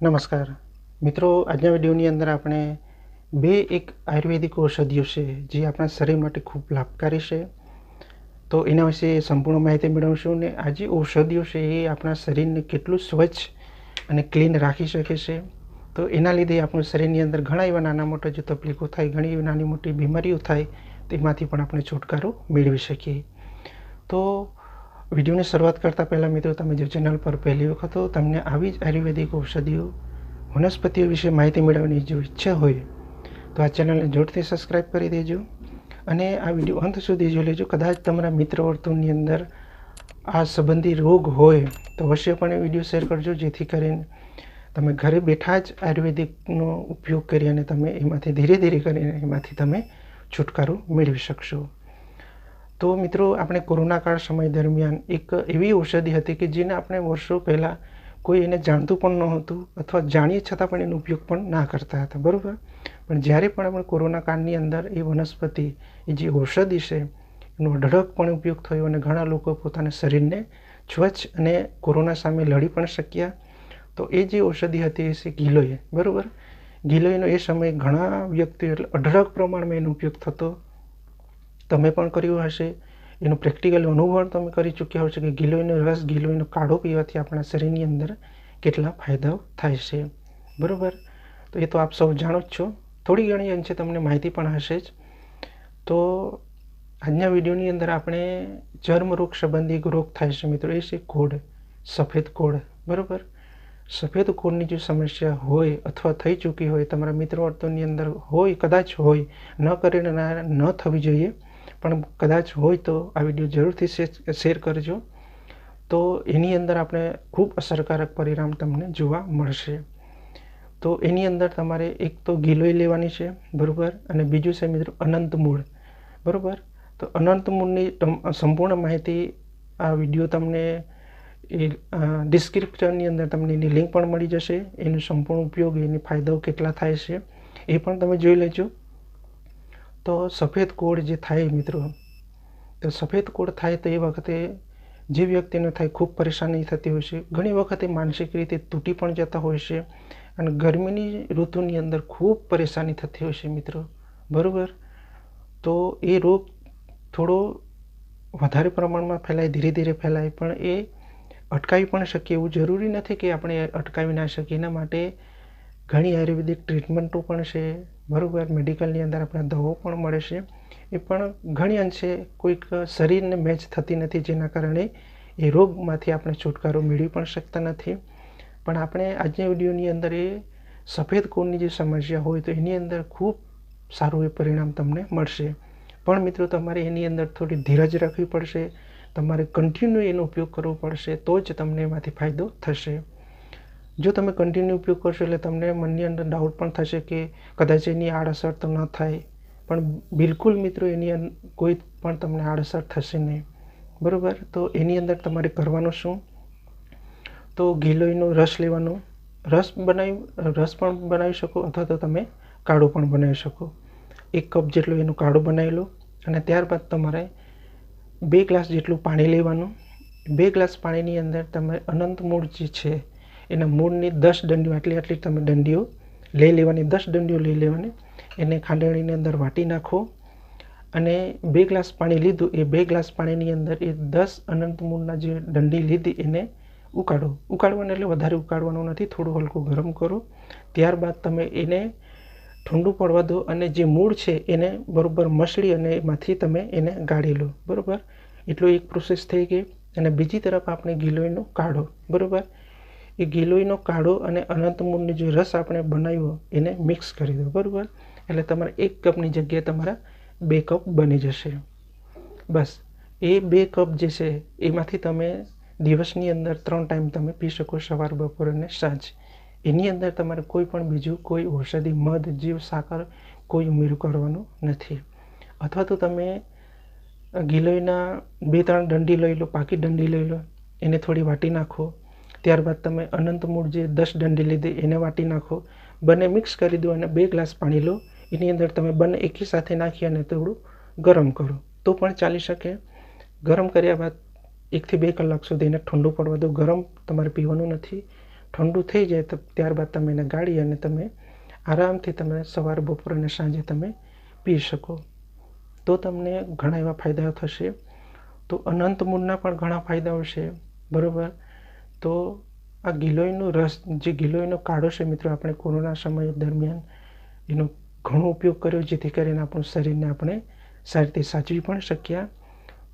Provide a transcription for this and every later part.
નમસ્કાર. મિત્રો, આજના વિડીયોની અંદર આપણે બે એક આયુર્વેદિક ઔષધિઓ છે જે આપણા શરીર માટે ખૂબ લાભકારી છે. તો એના વિશે સંપૂર્ણ માહિતી મેળવશું ને આ જે ઔષધિઓ છે એ આપણા શરીરને કેટલું સ્વચ્છ અને ક્લીન રાખી શકે છે. તો એના લીધે આપણું શરીરની અંદર ઘણા એવા નાના મોટા જે તકલીફો થાય, ઘણી એવી નાની મોટી બીમારીઓ થાય, તેમાંથી પણ આપણે છુટકારો મેળવી શકીએ. તો વિડીયોની શરૂઆત કરતાં પહેલાં મિત્રો, તમે જે ચેનલ પર પહેલી વખત હો, તમને આવી જ આયુર્વેદિક ઔષધિઓ વનસ્પતિઓ વિશે માહિતી મેળવવાની જો ઈચ્છા હોય, તો આ ચેનલને જોરથી સબસ્ક્રાઈબ કરી દેજો અને આ વીડિયો અંત સુધી જોઈ લેજો. કદાચ તમારા મિત્ર વર્તુળની અંદર આ સંબંધી રોગ હોય, તો અવશ્ય પણ એ વીડિયો શેર કરજો, જેથી કરીને તમે ઘરે બેઠા જ આયુર્વેદિકનો ઉપયોગ કરી અને તમે એમાંથી ધીરે ધીરે કરીને એમાંથી તમે છુટકારો મેળવી શકશો. તો મિત્રો, આપણે કોરોના કાળ સમય દરમિયાન એક એવી ઔષધિ હતી કે જેને આપણે વર્ષો પહેલાં કોઈ એને જાણતું પણ નહોતું અથવા જાણીએ છતાં પણ એનો ઉપયોગ પણ ના કરતા હતા, બરાબર? પણ જ્યારે પણ આપણે કોરોના અંદર એ વનસ્પતિ, એ જે ઔષધિ છે, એનો અઢળકપણે ઉપયોગ થયો અને ઘણા લોકો પોતાના શરીરને સ્વચ્છ અને કોરોના સામે લડી પણ શક્યા, તો એ જે ઔષધિ હતી એ છે ગિલોય બરાબર? ગિલોયનો એ સમયે ઘણા વ્યક્તિઓ એટલે અઢળક પ્રમાણમાં એનો ઉપયોગ થતો તમે પણ કર્યું હશે. એનો પ્રેક્ટિકલ અનુભવ તમે કરી ચૂક્યા હશો કે ગિલોયનો રસ, ગિલોયનો કાઢો પીવાથી આપણા શરીરની અંદર કેટલા ફાયદાઓ થાય છે. બરાબર? તો એ તો આપ સૌ જાણો જ છો. થોડી ઘણી અંશે તમને માહિતી પણ હશે જ. તો આજના વિડીયોની અંદર આપણે ચર્મરોગ સંબંધી એક રોગ થાય છે મિત્રો. એ છે કોડ સફેદ કોડ બરાબર? સફેદ કોડની જો સમસ્યા હોય અથવા થઈ ચૂકી હોય, તમારા મિત્રવર્તોની અંદર હોય, કદાચ હોય, ન કરીને ન થવી જોઈએ. પણ કદાચ હોય તો આ વીડિયો જરૂરથી શેર કરજો. તો એની અંદર આપણે ખૂબ અસરકારક પરિણામ તમને જોવા મળશે. તો એની અંદર તમારે એક તો ગિલોય લેવાની છે, બરાબર? અને બીજું છે મિત્રો અનંત મૂળ. બરાબર? તો અનંત મૂળની સંપૂર્ણ માહિતી આ વીડિયો તમને એ ડિસ્ક્રિપ્શનની અંદર તમને એની લિંક પણ મળી જશે. એનો સંપૂર્ણ ઉપયોગ, એની ફાયદાઓ કેટલા થાય છે, એ પણ તમે જોઈ લેજો. તો સફેદ કોડ જે થાય મિત્રો, તો સફેદ કોડ થાય તો એ વખતે જે વ્યક્તિને થાય ખૂબ પરેશાની થતી હોય છે. ઘણી વખતે માનસિક રીતે તૂટી પણ જતા હોય છે અને ગરમીની ઋતુની અંદર ખૂબ પરેશાની થતી હોય છે મિત્રો. બરાબર? તો એ રોગ થોડો વધારે પ્રમાણમાં ફેલાય, ધીરે ધીરે ફેલાય, પણ એ અટકાવી પણ શકીએ એવું જરૂરી નથી કે આપણે અટકાવી ના શકીએ. એના માટે ઘણી આયુર્વેદિક ટ્રીટમેન્ટો પણ છે. બરાબર, મેડિકલની અંદર આપણે દવાઓ પણ મળે છે. એ પણ ઘણી અંશે કોઈક શરીરને મેચ થતી નથી, જેના કારણે એ રોગમાંથી આપણે છુટકારો મેળવી પણ શકતા નથી. પણ આપણે આજના વિડીયોની અંદર એ સફેદ કોણની જે સમસ્યા હોય તો એની અંદર ખૂબ સારું એ પરિણામ તમને મળશે. પણ મિત્રો, તમારે એની અંદર થોડી ધીરજ રાખવી પડશે. તમારે કન્ટિન્યુ એનો ઉપયોગ કરવો પડશે તો જ તમને એમાંથી ફાયદો થશે. જો તમે કન્ટિન્યુ ઉપયોગ કરશો એટલે તમને મનની અંદર ડાઉટ પણ થશે કે કદાચ એની આડઅસર તો ન થાય. પણ બિલકુલ મિત્રો, એની કોઈ પણ તમને આડઅસર થશે નહીં. બરાબર? તો એની અંદર તમારે કરવાનું શું? તો ગિલોયનો રસ લેવાનો. રસ બનાવી રસ પણ બનાવી શકો અથવા તો તમે કાળું પણ બનાવી શકો. એક કપ જેટલું એનું કાળું બનાવી લો અને ત્યારબાદ તમારે બે ગ્લાસ જેટલું પાણી લેવાનું. બે ગ્લાસ પાણીની અંદર તમે અનંત મૂળ જે છે એના મૂળની દસ દંડીઓ, આટલી આટલી તમે દંડીઓ લઈ લેવાની, દસ દંડીઓ લઈ લેવાની. એને ખાંડણીની અંદર વાટી નાખો અને બે ગ્લાસ પાણી લીધું. એ બે ગ્લાસ પાણીની અંદર એ દસ અનંત મૂળના જે દંડી લીધી એને ઉકાળો. ઉકાળવાનું એટલે વધારે ઉકાળવાનું નથી, થોડું હલકું ગરમ કરો. ત્યારબાદ તમે એને ઠંડુ પડવા દો અને જે મૂળ છે એને બરાબર મસળી અને એમાંથી તમે એને ગાળી લો. બરાબર? એટલો એક પ્રોસેસ થઈ ગઈ. અને બીજી તરફ આપણે ગિલોયનો કાઢો. બરાબર? એ ગિલોઈનો કાઢો અને અનંત મૂળનો જે રસ આપણે બનાવ્યો એને મિક્સ કરી દો, બરાબર? એટલે તમારે એક કપની જગ્યાએ તમારા બે કપ બની જશે. બસ, એ બે કપ જે છે, એમાંથી તમે દિવસની અંદર ત્રણ ટાઈમ તમે પી શકો સવાર, બપોર અને સાંજ. એની અંદર તમારે કોઈ પણ બીજું કોઈ ઔષધિ, મધ, જીવ, સાકર કોઈ ઉમેરું કરવાનું નથી. અથવા તો તમે ગિલોયના બે, ત્રણ દંડી લઈ લો, પાકી દંડી લઈ લો, એને થોડી વાટી નાખો. ત્યારબાદ તમે અનંત મૂળ જે દસ દંડી લીધી એને વાટી નાખો. બંને મિક્સ કરી દો અને બે ગ્લાસ પાણી લો. એની અંદર તમે બંને એકી સાથે નાખી અને થોડું ગરમ કરો. તો પણ ચાલી શકે. ગરમ કર્યા બાદ એકથી બે કલાક સુધી એને ઠંડુ પડવા દો. ગરમ તમારે પીવાનું નથી. ઠંડુ થઈ જાય તો ત્યારબાદ તમે એને ગાળી અને તમે આરામથી તમે સવારે, બપોર અને સાંજે તમે પી શકો. તો તમને ઘણા એવા ફાયદાઓ થશે. તો અનંત મૂળના પણ ઘણા ફાયદાઓ છે. બરાબર? તો આ ગિલોઈનો રસ, જે ગિલોઈનો કાઢો છે મિત્રો આપણે કોરોના સમય દરમિયાન, એનો ઘણો ઉપયોગ કર્યો જેથી કરીને આપણું શરીરને આપણે સારી રીતે સાચવી પણ શક્યા.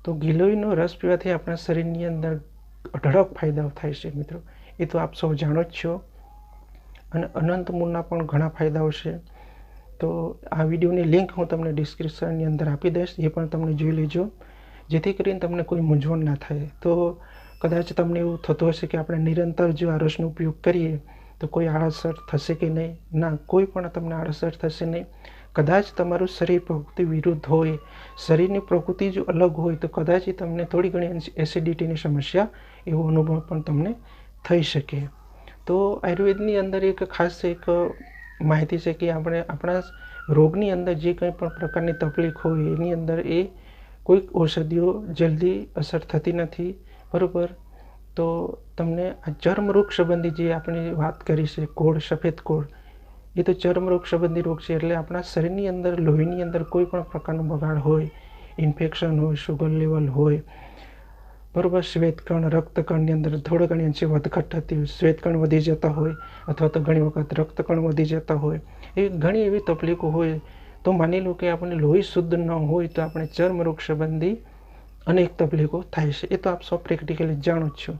તો ગિલોઈનો રસ પીવાથી આપણા શરીરની અંદર અઢળક ફાયદાઓ થાય છે મિત્રો. એ તો આપ સૌ જાણો જ છો. અને અનંત મૂળના પણ ઘણા ફાયદાઓ છે. તો આ વિડીયોની લિંક હું તમને ડિસ્ક્રિપ્શનની અંદર આપી દઈશ. એ પણ તમને જોઈ લેજો. જેથી કરીને તમને કોઈ મૂંઝવણ ના થાય. તો કદાચ તમને એવું થતું હશે કે આપણે નિરંતર જો આ રસનો ઉપયોગ કરીએ, તો કોઈ આળસર થશે કે નહીં? ના, કોઈ પણ તમને આળસર થશે નહીં. કદાચ તમારું શરીર પ્રકૃતિ વિરુદ્ધ હોય, શરીરની પ્રકૃતિ જો અલગ હોય, તો કદાચ તમને થોડી ઘણી એસિડિટીની સમસ્યા એવો અનુભવ પણ તમને થઈ શકે. તો આયુર્વેદની અંદર એક ખાસ એક માહિતી છે કે આપણે આપણા રોગની અંદર જે કંઈ પણ પ્રકારની તકલીફ હોય, એની અંદર એ કોઈક ઔષધિઓ જલ્દી અસર થતી નથી. બરાબર? તો તમને આ ચર્મરોગ સંબંધી જે આપણે વાત કરી છે કોળ સફેદ કોળ એ તો ચર્મરોગ સંબંધી રોગ છે, એટલે આપણા શરીરની અંદર, લોહીની અંદર કોઈ પણ પ્રકારનો બગાડ હોય, ઇન્ફેક્શન હોય શુગર લેવલ હોય, બરાબર, શ્વેતકણ, રક્તકણની અંદર થોડા ઘણી અંશે વધઘટ થતી હોય, શ્વેતકણ વધી જતા હોય, અથવા તો ઘણી વખત રક્તકણ વધી જતા હોય એવી ઘણી એવી તકલીફો હોય, તો માની લો કે આપણે લોહી શુદ્ધ ન હોય, તો આપણે ચર્મરોગ સંબંધી અનેક તકલીફો થાય છે. એ તો આપ સૌ પ્રેક્ટિકલી જાણો જ છો.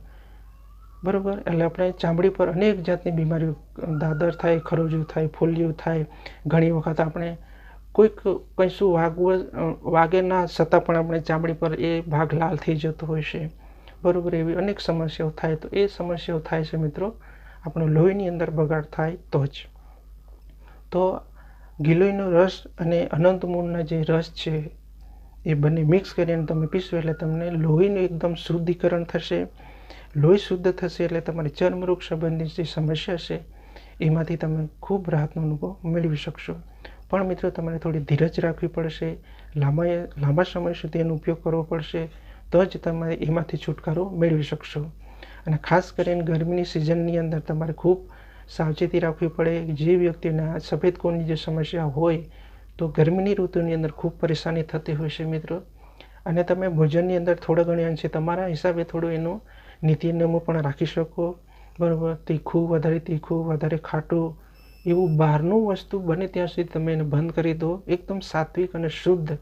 બરાબર? એટલે આપણે ચામડી પર અનેક જાતની બીમારીઓ, દાદર થાય ખરોજું થાય ફોલ્લિયું થાય. ઘણી વખત આપણે કોઈક કશું વાગવું, વાગે ના છતાં પણ આપણે ચામડી પર એ ભાગ લાલ થઈ જતો હોય છે. બરાબર? એવી અનેક સમસ્યાઓ થાય. તો એ સમસ્યાઓ થાય છે મિત્રો, આપણો લોહીની અંદર બગાડ થાય તો જ. તો ગિલોઈનો રસ અને અનંત મૂળના જે રસ છે એ બંને મિક્સ કરીને તમે પીશો એટલે તમને લોહીનું એકદમ શુદ્ધિકરણ થશે. લોહી શુદ્ધ થશે એટલે તમારી ચર્મરોગ સંબંધિત જે સમસ્યા છે, એમાંથી તમે ખૂબ રાહતનો અનુભવ મેળવી શકશો. પણ મિત્રો, તમારે થોડી ધીરજ રાખવી પડશે. લાંબા લાંબા સમય સુધી એનો ઉપયોગ કરવો પડશે, તો જ તમે એમાંથી છુટકારો મેળવી શકશો. અને ખાસ કરીને ગરમીની સિઝનની અંદર તમારે ખૂબ સાવચેતી રાખવી પડે. જે વ્યક્તિને સફેદ કોણની જે સમસ્યા હોય તો ગરમીની ઋતુની અંદર ખૂબ પરેશાની થતી હોય છે મિત્રો. અને તમે ભોજનની અંદર થોડા ઘણી અંશે તમારા હિસાબે થોડું એનું નીતિ નિયમો પણ રાખી શકો. બરાબર, તીખું વધારે તીખું વધારે ખાટું, એવું બહારનું વસ્તુ બને ત્યાં સુધી તમે એને બંધ કરી દો. એકદમ સાત્વિક અને શુદ્ધ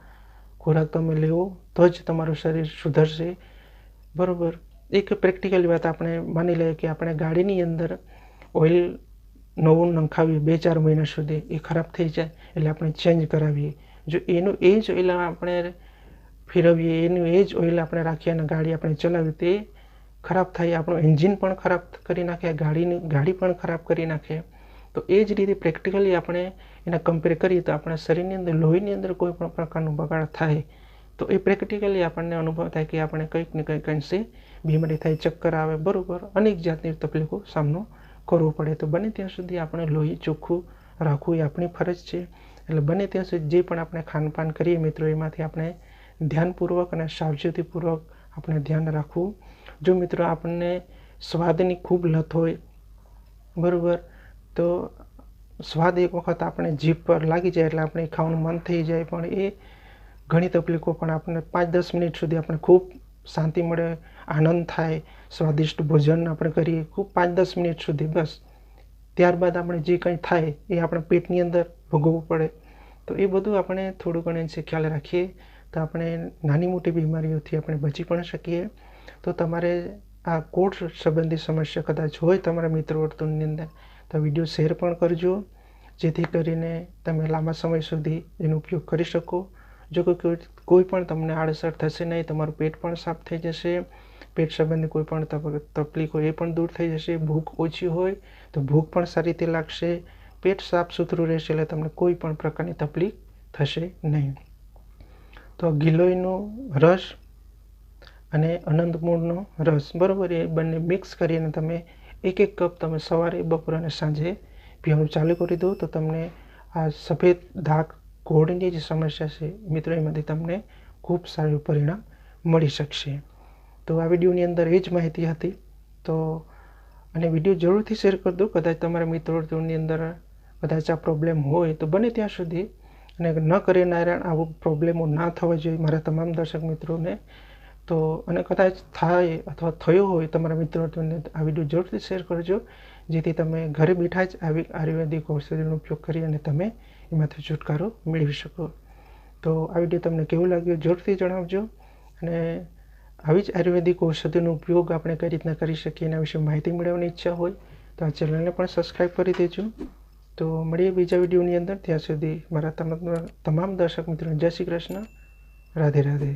ખોરાક તમે લેવો તો જ તમારું શરીર સુધરશે. બરાબર. એક પ્રેક્ટિકલી વાત આપણે માની લઈએ કે આપણે ગાડીની અંદર ઓઇલ નવું નંખાવીએ બે ચાર મહિના સુધી એ ખરાબ થઈ જાય એટલે આપણે ચેન્જ કરાવીએ. જો એનું એ જ ઓઇલ આપણે ફેરવીએ, એનું એ જ ઓઇલ આપણે રાખીએ અને ગાડી આપણે ચલાવીએ, તે ખરાબ થાય. આપણું એન્જિન પણ ખરાબ કરી નાખે, ગાડીની, ગાડી પણ ખરાબ કરી નાખે. તો એ જ રીતે પ્રેક્ટિકલી આપણે એના કમ્પેર કરીએ તો આપણા શરીરની અંદર, લોહીની અંદર કોઈ પણ પ્રકારનું બગાડ થાય. તો એ પ્રેક્ટિકલી આપણને અનુભવ થાય કે આપણે કંઈક ને કંઈક અંશે બીમારી થાય, ચક્કર આવે, બરાબર, અનેક જાતની તકલીફો સામનો કરવો પડે તો બને ત્યાં સુધી આપણે લોહી ચોખ્ખું રાખવું એ આપણી ફરજ છે. એટલે બને ત્યાં સુધી જે પણ આપણે ખાનપાન કરીએ મિત્રો, એમાંથી આપણે ધ્યાનપૂર્વક અને સાવચેતીપૂર્વક આપણે ધ્યાન રાખવું. જો મિત્રો આપણને સ્વાદની ખૂબ લત હોય, બરાબર, તો સ્વાદ એક વખત આપણે જીભ પર લાગી જાય એટલે આપણે ખાવાનું મન થઈ જાય. પણ એ ઘણી તકલીફો પણ આપણને પાંચ દસ મિનિટ સુધી આપણે ખૂબ શાંતિ મળે, આનંદ થાય સ્વાદિષ્ટ ભોજન આપણે કરીએ, ખૂબ પાંચ દસ મિનિટ સુધી બસ. ત્યારબાદ આપણે જે કંઈ થાય એ આપણે પેટની અંદર ભોગવવું પડે. તો એ બધું આપણે થોડું ઘણે છે ખ્યાલ રાખીએ. તો આપણે નાની મોટી બીમારીઓથી આપણે બચી પણ શકીએ. તો તમારે આ કોટ સંબંધી સમસ્યા કદાચ હોય તમારા મિત્ર વર્તુળની અંદર, તો વીડિયો શેર પણ કરજો. જેથી કરીને તમે લાંબા સમય સુધી એનો ઉપયોગ કરી શકો. જો કોઈ કોઈ પણ તમને આડઅસર થશે નહીં, તમારું પેટ પણ સાફ થઈ જશે. પેટ સંબંધી કોઈ પણ તકલીફ હોય એ પણ દૂર થઈ જશે, ભૂખ ઓછી હોય તો ભૂખ પણ સારી રીતે લાગશે, પેટ સાફ સુથરું રહેશે એટલે તમને કોઈ પણ પ્રકારની તકલીફ થશે નહીં. તો ગિલોયનો રસ અને અનંતમૂળનો રસ, બરાબર, એ બંને મિક્સ કરીને તમે એક એક કપ તમે સવારે, બપોર અને સાંજે પીવાનું ચાલુ કરી દો, તો તમને આ સફેદ ધાક ઘોડની જે સમસ્યા છે, મિત્રો, એમાંથી તમને ખૂબ સારું પરિણામ મળી શકશે. તો આ વિડીયોની અંદર એ જ માહિતી હતી. તો અને વીડિયો જરૂરથી શેર કરી દો. કદાચ તમારા મિત્રોની અંદર કદાચ આ પ્રોબ્લેમ હોય તો બને ત્યાં સુધી. અને ન કરે નારાયણ, આવો પ્રોબ્લેમો ના થવા જોઈએ મારા તમામ દર્શક મિત્રોને. તો અને કદાચ થાય અથવા થયો હોય તમારા મિત્રોને આ વીડિયો જરૂરથી શેર કરજો. જેથી તમે ઘરે બેઠા જ આવી આયુર્વેદિક ઔષધિનો ઉપયોગ કરી અને તમે એમાંથી છુટકારો મેળવી શકો. તો આ વીડિયો તમને કેવું લાગ્યું જરૂરથી જણાવજો. અને આવી જ આયુર્વેદિક ઔષધિનો ઉપયોગ આપણે કઈ રીતના કરી શકીએ એના વિશે માહિતી મેળવવાની ઈચ્છા હોય, તો આ ચેનલને પણ સબસ્ક્રાઈબ કરી દેજો. તો મળીએ બીજા વિડીયોની અંદર. ત્યાં સુધી મારા તમામ દર્શક મિત્રોને જય શ્રી કૃષ્ણ. રાધે રાધે.